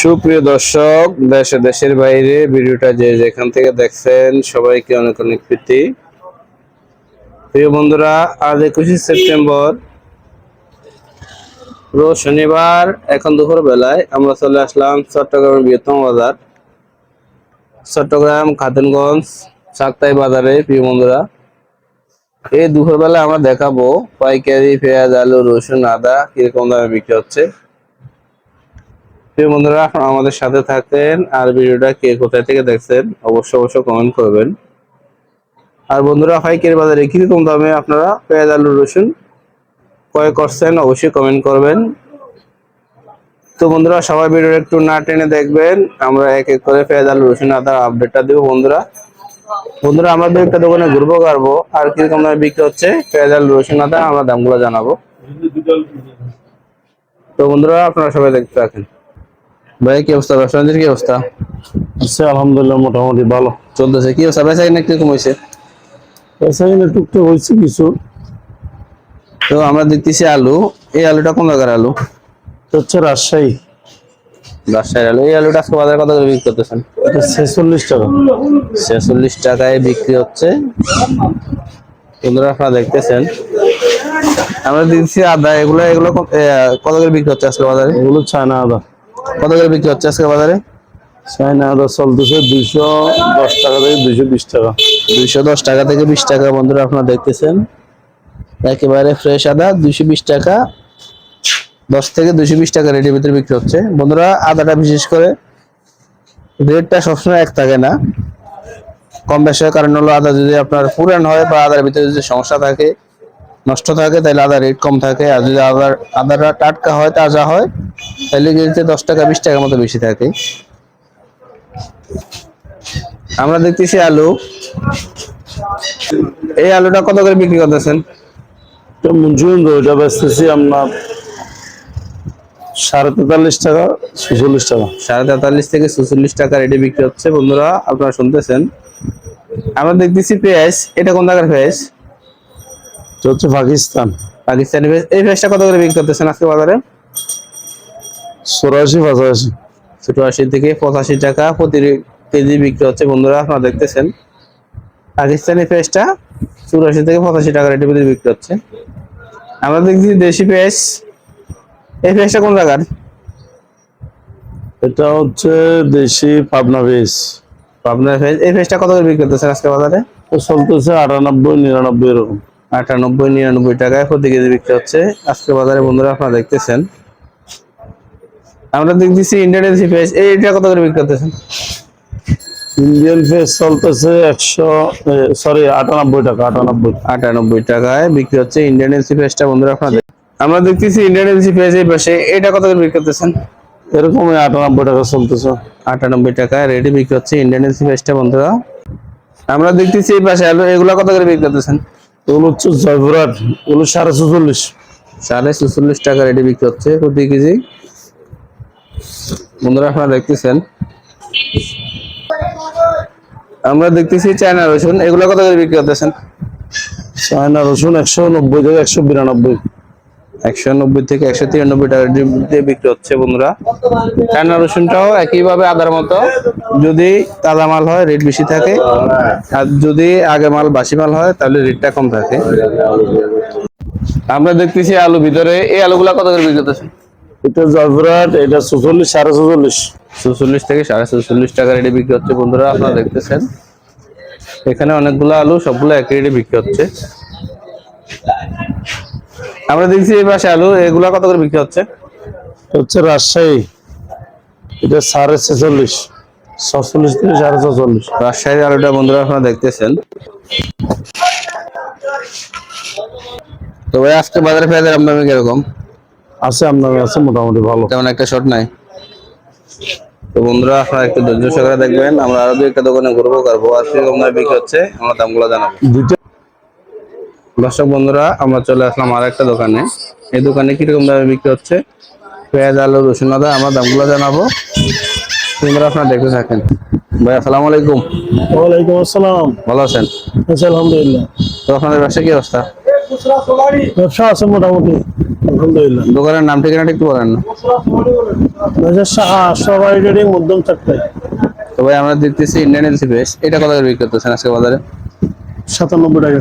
সুপ্রিয় দর্শক, দেশে দেশের বাইরে ভিডিওটা যে যেখান থেকে দেখছেন, সবাইকে অনেক অনেক প্রীতি। প্রিয় বন্ধুরা, আজ একুশে সেপ্টেম্বর, রোজ শনিবার, এখন দুপুর বেলায় আমরা চলে আসলাম চট্টগ্রামের বৃহত্তম বাজার। চট্টগ্রাম খাতুনগঞ্জ সাক্তাই বাজারে, প্রিয় বন্ধুরা। এই দুপুর বেলায় আমরা দেখাবো পাইকারি, পেঁয়াজ, আলু, রসুন, আদা কীরকম দামে বিক্রি হচ্ছে। প্রিয় বন্ধুরা, আমাদের সাথে থাকেন আর ভিডিওটা কে কোথায় থেকে দেখছেন অবশ্যই অবশ্যই কমেন্ট করবেন। আর বন্ধুরা, পাইকারি বাজারে কীরকম দামে আপনারা পেঁয়াজ, আলু, রসুন ক্রয় করছেন অবশ্যই কমেন্ট করবেন। তো বন্ধুরা, সবাই ভিডিও একটু না টেনে দেখবেন, আমরা এক এক করে পেঁয়াজ, আলু, রসুন আদার আপডেটটা দেবো বন্ধুরা। বন্ধুরা আমাদের একটা দোকানে ঘুরবো গাড়বো আর কীরকম দামে বিক্রি হচ্ছে পেঁয়াজ, আলু, রসুন আদা, আমরা দামগুলো জানাব। তো বন্ধুরা, আপনারা সবাই দেখতে থাকেন। ভাই কি অবস্থা? ব্যবসা বাণিজ্যের কি অবস্থা? আছে আলহামদুলিল্লাহ মোটামুটি ভালো। চলতেছে। কি অবস্থা? বেচা কিনা কীরকম হয়েছে পয়সা কিনে টুকটাক হয়েছে কিছু। তো আমরা দেখতেছি আলু। এই আলুটা কোন জায়গার আলু? হচ্ছে রাজশাহী। রাজশাহীর আলু। এই আলুটা আজকে বাজারে কত বিক্রি করতেছেন? এটা ছেচল্লিশ টাকা। ছেচল্লিশ টাকায় বিক্রি হচ্ছে। বন্ধুরা আপনারা দেখতেছেন। আমরা দিচ্ছি আদা। এগুলো এগুলো কত- কত করে বিক্রি হচ্ছে আজকে বাজারে? এগুলো চায়না আদা। কত করে বিক্রি হচ্ছে আজকে বাজারে? চায়না আদা চলতেছে দুইশো দশ টাকা থেকে দুইশো বিশ টাকা। দুইশো দশ টাকা থেকে বিশ টাকা বন্ধুরা আপনারা দেখতেছেন। একেবারে ফ্রেশ আদা দুইশো বিশ টাকা দশ থেকে দুইশো বিশ টাকা রেটের ভিতরে বিক্রি হচ্ছে। বন্ধুরা আদাটা বিশেষ করে রেটটা সবসময় এক থাকে না। কম বেশি কারণ হলো আদা যদি আপনার পুরান হয় বা আদার ভিতরে যদি সমস্যা থাকে নষ্ট থাকে তাহলে আদার রেট কম থাকে। আর যদি আদার আদাটা টাটকা হয় তাজা হয় তাহলে কেজিতে দশ টাকা বিশ টাকার মতো বেশি থাকে। আমরা দেখতেছি আলু। এই আলুটা কত করে বিক্রি করতেছেন? মঞ্জুরিন ওইটা বেচতেছি আপনার সাড়ে তেতাল্লিশ টাকা ছেচল্লিশ টাকা। সাড়ে তেতাল্লিশ থেকে চুচল্লিশ টাকা রেটে বিক্রি হচ্ছে। বন্ধুরা আপনারা শুনতেছেন। আমরা দেখতেছি পেঁয়াজ। এটা কোন জায়গার পেঁয়াজ? এটা হচ্ছে পাকিস্তান। পাকিস্তানি পেঁয়াজ এই পেঁয়াজটা কত করে বিক্রি করতেছেন আজকে বাজারে? চৌরাশি পঁচাশি। আশি থেকে পঁচাশি টাকা প্রতি কেজি বিক্রি হচ্ছে বন্ধুরা আপনারা দেখতেছেন। পাকিস্তানি পেঁয়াজটা চুরাশি থেকে পঁচাশি টাকা রেটে ভিতরে বিক্রি হচ্ছে। আমরা দেখছি দেশি পেঁয়াজ এই পেঁয়াজটা কোন জায়গার? এটা হচ্ছে দেশি পাবনা বেশ পাবনা পেঁয়াজ এই পেঁয়াজটা কত করে বিক্রি করতেছেন আজকে বাজারে? চলতেছে আটানব্বই নিরানব্বই এরকম। আটানব্বই নিরানব্বই টাকায় প্রতি কেজি বিক্রি হচ্ছে। আজকে বাজারে বন্ধুরা আপনারা দেখতেছেন। আমরা দেখতেছি ইন্ডিয়ান পেঁয়াজ এইটা কত করে বিক্রি করতেছেন? ইন্ডিয়ান ফেস চলতেছে একশো সরি আটানব্বই টাকা আটানব্বই। আটানব্বই টাকায় বিক্রি হচ্ছে ইন্ডিয়ান এলসি ফেসটা বন্ধুরা আপনাদের আমরা দেখতেছি ইন্ডিয়ান এলসি ফেস এই পাশে। এটা কত করে বিক্রি করতেছেন? এরকম আটানব্বই টাকা চলতেছে। আটানব্বই টাকায় রেডি বিক্রি হচ্ছে ইন্ডিয়ান এলসি ফেসটা বন্ধুরা। আমরা দেখতেছি এই পাশে। এগুলো কত করে বিক্রি করতেছেন? হচ্ছে জয়পুরহাট সাড়ে সাড়ে টাকা বিক্রি হচ্ছে প্রতি কেজি। বন্ধুরা আপনারা দেখতেছেন? আমরা দেখতেছি চায়না রসুন। এগুলো কত করে বিক্রি করতেছেন? চায়না রসুন একশো নব্বই থেকে একশো বিরানব্বই। একশো নব্বই থেকে একশো তিরানব্বই টাকা দিয়ে বিক্রি হচ্ছে বন্ধুরা। চায়না রসুনটাও একইভাবে আদার মতো। যদি তাজা মাল হয় রেট বেশি থাকে। আর যদি আগে মাল বাসি মাল হয় তাহলে রেটটা কম থাকে। আমরা দেখতেছি আলু ভিতরে। এই আলুগুলা কত করে বিক্রি করতেছে এটা জয়পুরহাট এটা চুচল্লিশ সাড়ে চুচল্লিশ। চৌচল্লিশ থেকে সাড়ে চৌচল্লিশ টাকা রেটে বিক্রি হচ্ছে বন্ধুরা আপনারা দেখতেছেন। এখানে অনেকগুলো আলু সবগুলো একই রেটে বিক্রি হচ্ছে। আমরা দেখছি এই পাশে আলু এগুলা কত করে বিক্রি হচ্ছে? হচ্ছে রাজশাহী। এটা সাড়ে ছেচল্লিশ ছচল্লিশ থেকে সাড়ে ছচল্লিশ। রাজশাহীর আলুটা বন্ধুরা আপনারা দেখতেছেন। তো ভাই আজকে বাজারে পেঁয়াজের আমদানি কীরকম? আছে আমদানি আছে মোটামুটি ভালো। তেমন একটা শর্ট নাই। তো বন্ধুরা আপনারা একটু ধৈর্য সহকারে দেখবেন আমরা আরও দুই একটা দোকানে ঘুরবো করব আজকে কম দামে বিক্রি হচ্ছে আমরা দামগুলো জানাব। দর্শক বন্ধুরা আমরা চলে আসলাম আর একটা দোকানে। এই দোকানে কীরকম দামে বিক্রি হচ্ছে? পেঁয়াজ আলু রসুন আদা আমরা দামগুলো জানাব। বন্ধুরা আপনারা দেখতে থাকেন। ভাই আসসালামু আলাইকুম। ওয়ালাইকুম আসসালাম। ভালো আছেন? আলহামদুলিল্লাহ। তো আপনাদের ব্যবসা কি অবস্থা? ব্যবসা আছে মোটামুটি আলহামদুলিল্লাহ। দোকানের নাম ঠিকানাটা একটু বলেন না। সবাই রেডিং মধ্যম তো ভাই আমরা দেখতেছি ইন্ডিয়ান এলসি বেশ এটা কত করে বিক্রি করতেছেন আজকে বাজারে? সাতানব্বই টাকা।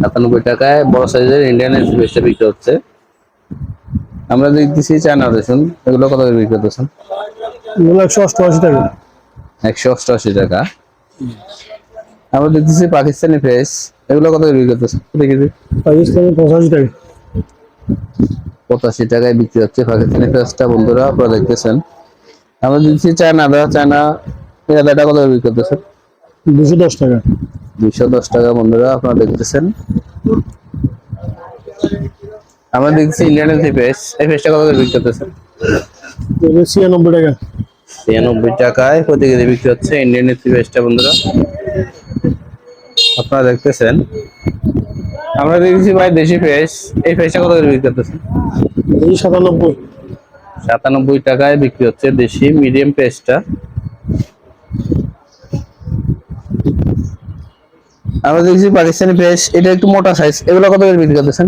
সাতানব্বই টাকায় বড় সাইজের ইন্ডিয়ান বেশটা বিক্রি হচ্ছে। আমরা দেখতেছি চায়না রসুন এগুলো কত করে বিক্রি করতেছেন? এগুলো একশো অষ্টআশি টাকা। একশো অষ্টআশি টাকা। আমরা দেখতেছি পাকিস্তানি ফেস এগুলো কত করে বিক্রি করতেছেন? কেজি? পাকিস্তানি পঁচাশি টাকা। পঁচাশি টাকায় বিক্রি হচ্ছে পাকিস্তানি ফেসটা বন্ধুরা আপনারা দেখতেছেন। আমরা দেখছি চায়না। আদা চায়না এই আদাটা কত করে বিক্রি করতেছেন? দুশো দশ টাকা। দুইশো দশ টাকা বন্ধুরা আপনারা দেখতেছেন। আমরা দেখছি ইন্ডিয়ান ফেস এই ফেসটা কত করে বিক্রি করতেছেন ছিয়ানব্বই টাকা। ছিয়ানব্বই টাকায় প্রতি কেজি বিক্রি হচ্ছে ইন্ডিয়ান ফেসটা বন্ধুরা। আপনারা দেখতেছেন। আমরা দেখছি ভাই দেশি ফেস এই ফেসটা কত করে বিক্রি করতেছেন সাতানব্বই। সাতানব্বই টাকায় বিক্রি হচ্ছে দেশি মিডিয়াম পেস্টটা আমরা দেখছি পাকিস্তানি পেস্ট এটা একটু মোটা সাইজ এগুলো কত করে বিক্রি করতেছেন?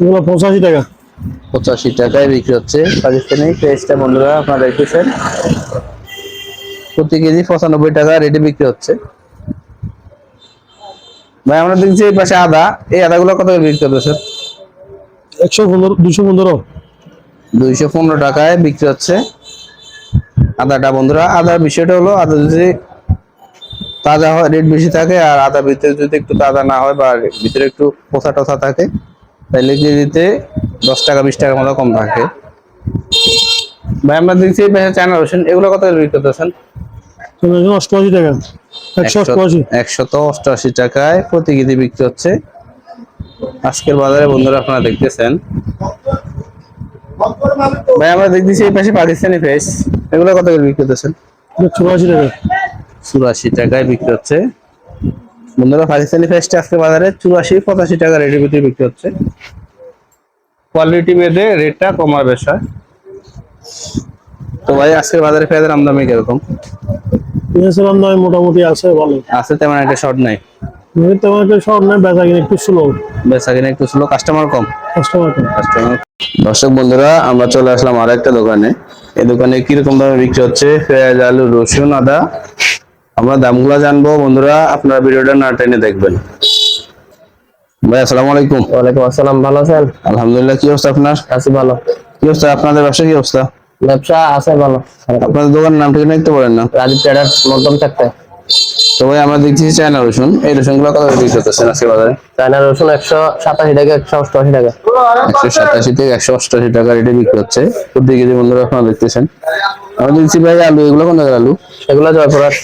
এগুলো পঁচাশি টাকা। পঁচাশি টাকায় বিক্রি হচ্ছে পাকিস্তানি পেস্টটা বন্ধুরা আপনারা দেখতেছেন। প্রতি কেজি পঁচানব্বই টাকা রেটে বিক্রি হচ্ছে। ভাই আমরা দেখছি এই পাশে আদা। এই আদাগুলো কত করে বিক্রি করতেছেন? একশো পনেরো দুশো পনেরো। দুইশো পনেরো টাকায় বিক্রি হচ্ছে আদাটা বন্ধুরা। আদার বিষয়টা হলো আদা যদি তাজা হয় রেট বেশি থাকে আর আদা ভিতরে যদি একটু তাজা না হয় বা ভিতরে একটু পোথা টোথা থাকে তাহলে কেজিতে দশ টাকা বিশ টাকার মতো কম থাকে। ভাই আমরা দেখছি এই পাশে চায়না রসুন এগুলো কত করে বিক্রি করতেছেন? একশো অষ্টআশি টাকা একশত অষ্টআশি টাকায় প্রতি কেজি বিক্রি হচ্ছে। আজকের বাজারে বন্ধুরা আপনারা দেখতেছেন। ভাই আমরা দেখতেছি এই পাশে পাকিস্তানি ফেস এগুলো কত করে বিক্রি করতেছেন? চুরাশি টাকা। চুরাশি টাকায় বিক্রি হচ্ছে। বন্ধুরা পাকিস্তানি ফেসটা আজকে বাজারে চুরাশি পঁচাশি টাকা রেটের ভিতরে বিক্রি হচ্ছে। কোয়ালিটি বেঁধে রেটটা কমার বেশ হয় তো ভাই আজকে বাজারে পেঁয়াজের আমদানি কীরকম? পেঁয়াজের মোটামুটি আছে ভালো। আছে তেমন একটা শর্ট নাই? তেমন একটা শর্ট নেই বেচা কিনে একটু স্লো বেচা কিনা একটু স্লো কাস্টমার কম? কাস্টমার কাস্টমার দর্শক বন্ধুরা আমরা চলে আসলাম আর একটা দোকানে। এই দোকানে কীরকম দামে বিক্রি হচ্ছে? পেঁয়াজ আলু রসুন আদা। আমরা দামগুলো জানব বন্ধুরা আপনারা ভিডিওটা না টেনে দেখবেন। ভাই আসসালামু আলাইকুম। ওয়ালাইকুম আসসালাম ভালো আছেন? আলহামদুলিল্লাহ কি অবস্থা আপনার? আছি ভালো। কি অবস্থা? আপনাদের ব্যবসা কি অবস্থা? ব্যবসা আছে ভালো। আপনাদের দোকানের নাম ঠিকানা একটু বলেন না। রাজীব ট্রেডার মধ্যম চারটে তো ভাই আমরা দেখছি চায়না রসুন। এই রসুনগুলো কত করে বিক্রি করতেছেন আজকে বাজারে? চায়না রসুন একশো সাতাশি টাকা একশো অষ্টআশি টাকা। একশো সাতাশি থেকে একশো অষ্টআশি টাকা রেটে বিক্রি হচ্ছে। প্রতি কেজি বন্ধুরা আপনারা দেখতেছেন। আমরা দেখছি ভাই আলু এগুলো কোন জায়গার আলু? এগুলো জয়পুরহাট।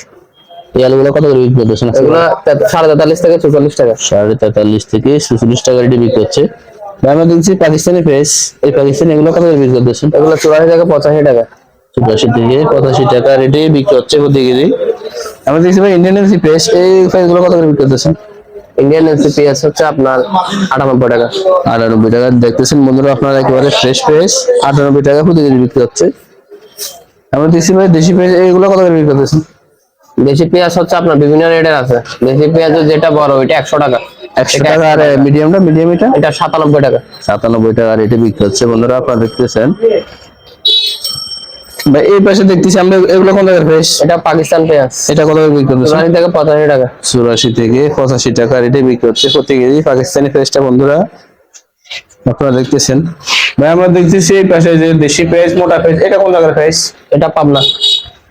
এই আলুগুলো কত করে বিক্রি করতেছেন এগুলো সাড়ে তেতাল্লিশ থেকে চুচল্লিশ টাকা। সাড়ে তেতাল্লিশ থেকে সুচল্লিশ টাকা রেটে বিক্রি হচ্ছে। ভাই আমরা দেখছি পাকিস্তানি ফেস এই পাকিস্তানি এগুলো কত করে বিক্রি করতেছেন? এগুলো চুরাশি থেকে পঁচাশি টাকা। চুরাশি থেকে পঁচাশি টাকা রেটে বিক্রি হচ্ছে প্রতি কেজি। আমরা দেখছি ভাই ইন্ডিয়ান এলসি ফেস এই ফেসগুলো কত করে বিক্রি করতেছেন? ইন্ডিয়ান এলসি পেঁয়াজ হচ্ছে আপনার আটানব্বই টাকা। আটানব্বই টাকা দেখতেছেন বন্ধুরা আপনারা একেবারে ফ্রেশ ফ্রেশ আটানব্বই টাকা প্রতি কেজি বিক্রি হচ্ছে। আমরা দেখছি ভাই দেশি ফেস এইগুলো কত করে বিক্রি করতেছেন? দেশি পেঁয়াজ হচ্ছে আপনার বিভিন্ন রেটের আছে। দেশি পেঁয়াজ যেটা বড় ওইটা একশো টাকা। একশো টাকা আর মিডিয়ামটা মিডিয়াম এটা? এটা সাতানব্বই টাকা। সাতানব্বই টাকা রেটে বিক্রি হচ্ছে। বন্ধুরা আপনারা দেখতেছেন। ভাই এই পাশে দেখতেছি আমরা এগুলো কোন জায়গার ফ্রেশ এটা পাকিস্তান পেঁয়াজ। এটা কত করে বিক্রি করতেছেন চুরাশি থেকে পঁচাশি টাকা। চুরাশি থেকে পঁচাশি টাকা রেটে বিক্রি হচ্ছে প্রতি কেজি পাকিস্তানি ফ্রেশটা বন্ধুরা। আপনারা দেখতেছেন। ভাই আমরা দেখতেছি এই পাশে যে দেশি পেঁয়াজ মোটা পেঁয়াজ এটা কোন জায়গার ফ্রেশ এটা পাবনা।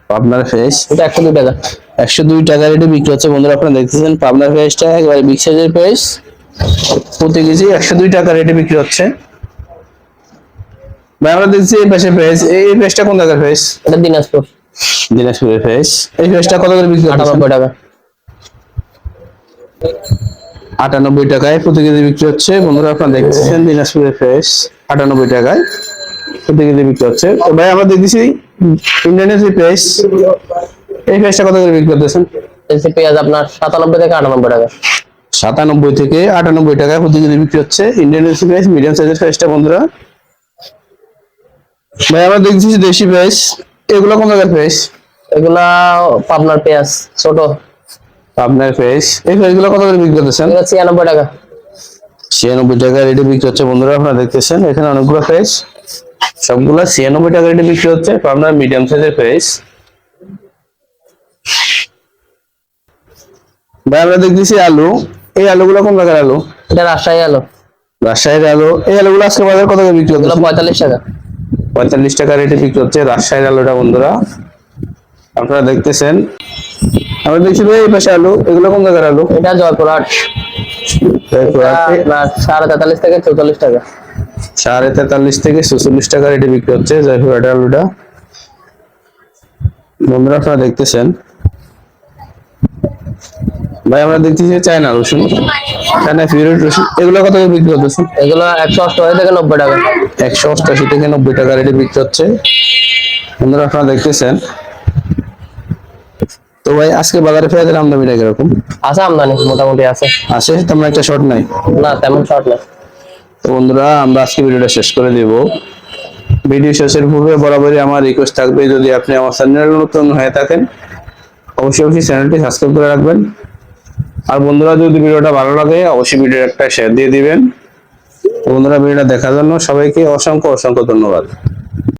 পাবনার ফ্রেশ এটা একশো দুই টাকা। একশো দুই টাকা রেটে বিক্রি হচ্ছে। বন্ধুরা আপনারা দেখতেছেন পাবনার ফ্রেশটা একেবারে বিগ সাইজের ফ্রেশ প্রতি কেজি একশো দুই টাকা রেটে বিক্রি হচ্ছে। ভাই আমরা দেখছি এই পাশে ফ্রেশ এই ফ্রেশটা কোন জায়গার ফ্রেশ এটা দিনাজপুর। দিনাজপুরের ফ্রেশ এই ফ্রেশটা কত করে বিক্রি হচ্ছে? আটানব্বই টাকা। আটানব্বই টাকায় প্রতি কেজি বিক্রি হচ্ছে। বন্ধুরা আপনারা দেখতেছেন দিনাজপুরের ফ্রেশ আটানব্বই টাকায়। প্রতি কেজি বিক্রি হচ্ছে। তো ভাই আমরা দেখতেছি ইন্ডিয়ানের যে ফ্রেশ এই ফ্রেশটা কত করে বিক্রি করতেছেন? দেশি পেঁয়াজ আপনার সাতানব্বই থেকে আটানব্বই টাকা। সাতানব্বই থেকে আটানব্বই টাকায় প্রতি কেজি বিক্রি হচ্ছে। ইন্ডিয়ান ফ্রেশ মিডিয়াম সাইজের ফ্রেশটা বন্ধুরা। ভাই আমরা দেখতেছি দেশি ফ্রেশ এগুলো কোন জায়গার ফ্রেশ এগুলা পাবনার পেঁয়াজ ছোট। আপনার ফ্রেশ এই ফ্রেশগুলো কত করে বিক্রি করতেছেন? ছিয়ানব্বই টাকা। ছিয়ানব্বই টাকা রেটে বিক্রি হচ্ছে বন্ধুরা আপনারা দেখতেছেন। এখানে অনেকগুলো ফ্রেশ সবগুলা ছিয়ানব্বই টাকা রেটে বিক্রি হচ্ছে আপনার মিডিয়াম সাইজের ফ্রেশ ভাই আমরা দেখতেছি আলু। এই আলুগুলো কোন জায়গার আলু? এটা রাজশাহী আলু। রাজশাহীর আলু। এই আলুগুলো আজকে বাজার কত করে বিক্রি হচ্ছে? পঁয়তাল্লিশ টাকা। পঁয়তাল্লিশ টাকা রেটে বিক্রি হচ্ছে রাজশাহীর আলুটা বন্ধুরা। আপনারা দেখতেছেন। আমরা দেখছি ভাই এই পাশে আলু। এগুলো কোন জায়গার আলু? এটা জয়পুরহাট। সাড়ে তেতাল্লিশ থেকে চৌচল্লিশ টাকা। সাড়ে তেতাল্লিশ থেকে ছচল্লিশ টাকা রেটে বিক্রি হচ্ছে জয়পুরহাটের আলুটা। বন্ধুরা আপনারা দেখতেছেন। ভাই আমরা দেখতেছি চায়না রসুন। চায়না ফিউরিট রসুন। এগুলো কত করে বিক্রি হতেছে এগুলো একশো অষ্টআশি থেকে নব্বই টাকা। একশো অষ্টাশি থেকে নব্বই টাকা রেটে বিক্রি হচ্ছে। বন্ধুরা আপনারা দেখতেছেন। তো ভাই আজকে বাজারে পেঁয়াজের আমদানিটা কীরকম? আছে আমদানি মোটামুটি আছে। আছে? তেমন একটা শর্ট নাই? না তেমন শর্ট না তো বন্ধুরা, আমরা আজকে ভিডিওটা শেষ করে দেব। ভিডিও শেষের পূর্বে বরাবরই আমার রিকোয়েস্ট থাকবে, যদি আপনি আমার চ্যানেল নতুন হয়ে থাকেন, অবশ্যই অবশ্যই চ্যানেলটি সাবস্ক্রাইব করে রাখবেন। আর বন্ধুরা, যদি ভিডিওটা ভালো লাগে, অবশ্যই ভিডিওর একটা শেয়ার দিয়ে দিবেন। বন্ধুরা, ভিডিওটা দেখার জন্য সবাইকে অসংখ্য অসংখ্য ধন্যবাদ।